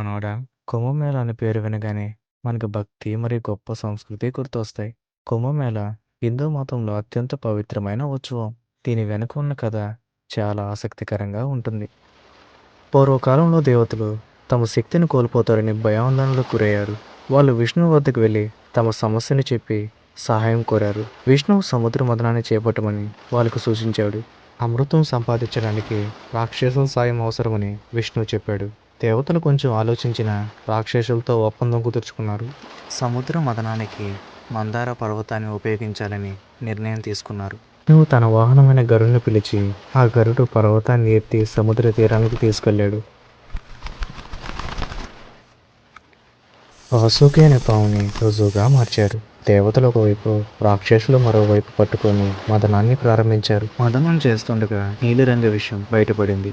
మనోడా కుంభమేళ అనే పేరు వినగానే మనకు భక్తి మరియు గొప్ప సంస్కృతి గుర్తొస్తాయి. కుంభమేళ హిందూ మతంలో అత్యంత పవిత్రమైన ఉత్సవం. దీని వెనుక ఉన్న కథ చాలా ఆసక్తికరంగా ఉంటుంది. పూర్వకాలంలో దేవతలు తమ శక్తిని కోల్పోతారని భయాందోళనలకు గురయ్యారు. వాళ్ళు విష్ణువు వద్దకు వెళ్ళి తమ సమస్యను చెప్పి సహాయం కోరారు. విష్ణువు సముద్ర మదనాన్ని చేపట్టమని వాళ్ళకు సూచించాడు. అమృతం సంపాదించడానికి రాక్షసుల సాయం అవసరమని విష్ణువు చెప్పాడు. దేవతలు కొంచెం ఆలోచించిన రాక్షసులతో ఒప్పందం కుదుర్చుకున్నారు. సముద్ర మదనానికి మందార పర్వతాన్ని ఉపయోగించాలని నిర్ణయం తీసుకున్నారు. నువ్వు తన వాహనమైన గరుడును పిలిచి ఆ గరుడు పర్వతాన్ని ఎత్తి సముద్ర తీరానికి తీసుకెళ్ళాడు. వాసుకి అనే పావుని రుజువుగా మార్చారు. దేవతలు ఒకవైపు రాక్షసులు మరోవైపు పట్టుకొని మదనాన్ని ప్రారంభించారు. మదనం చేస్తుండగా నీలిరంగ విషయం బయటపడింది.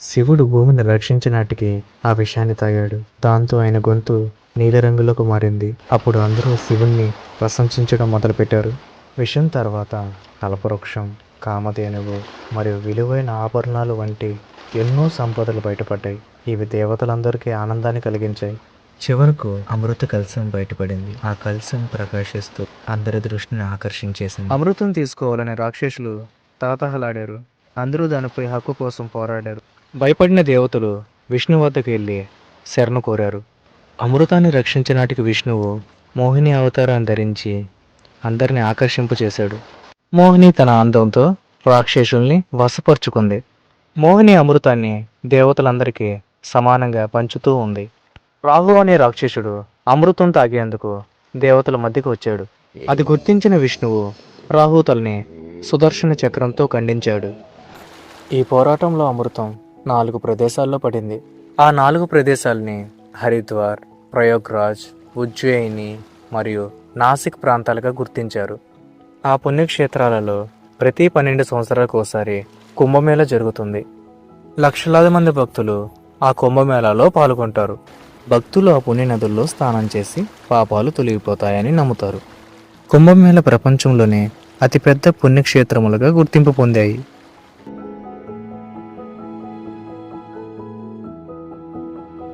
శివుడు భూమిని రక్షించినాటికి ఆ విషయాన్ని తాగాడు. దాంతో ఆయన గొంతు నీలిరంగులోకి మారింది. అప్పుడు అందరూ శివుణ్ణి ప్రశంసించడం మొదలుపెట్టారు. విషయం తర్వాత కల్పవృక్షం కామధేనువు మరియు విలువైన ఆభరణాలు వంటి ఎన్నో సంపదలు బయటపడ్డాయి. ఇవి దేవతలందరికీ ఆనందాన్ని కలిగించాయి. చివరకు అమృత కలసం బయటపడింది. ఆ కలశం ప్రకాశిస్తూ అందరి దృష్టిని ఆకర్షించేసింది. అమృతం తీసుకోవాలని రాక్షసులు తాతహలాడారు. అందరూ దానిపై హక్కు కోసం పోరాడారు. భయపడిన దేవతలు విష్ణు వద్దకు వెళ్ళి శరణు కోరారు. అమృతాన్ని రక్షించినాటికి విష్ణువు మోహిని అవతారాన్ని ధరించి అందరిని ఆకర్షింపచేశాడు మోహిని తన అందంతో రాక్షసుల్ని వశపరుచుకుంది. మోహిని అమృతాన్ని దేవతలందరికీ సమానంగా పంచుతూ ఉంది. రాహు అనే రాక్షసుడు అమృతం తాగేందుకు దేవతల మధ్యకు వచ్చాడు. అది గుర్తించిన విష్ణువు రాహుతల్ని సుదర్శన చక్రంతో ఖండించాడు. ఈ పోరాటంలో అమృతం నాలుగు ప్రదేశాల్లో పడింది. ఆ నాలుగు ప్రదేశాల్ని హరిద్వార్ ప్రయోగ్రాజ్ ఉజ్జయిని మరియు నాసిక్ ప్రాంతాలుగా గుర్తించారు. ఆ పుణ్యక్షేత్రాలలో ప్రతి పన్నెండు సంవత్సరాలకు ఒకసారి కుంభమేళ జరుగుతుంది. లక్షలాది మంది భక్తులు ఆ కుంభమేళాలో పాల్గొంటారు. భక్తులు ఆ పుణ్య నదుల్లో స్నానం చేసి పాపాలు తొలగిపోతాయని నమ్ముతారు. కుంభమేళ ప్రపంచంలోనే అతిపెద్ద పుణ్యక్షేత్రములుగా గుర్తింపు పొందాయి.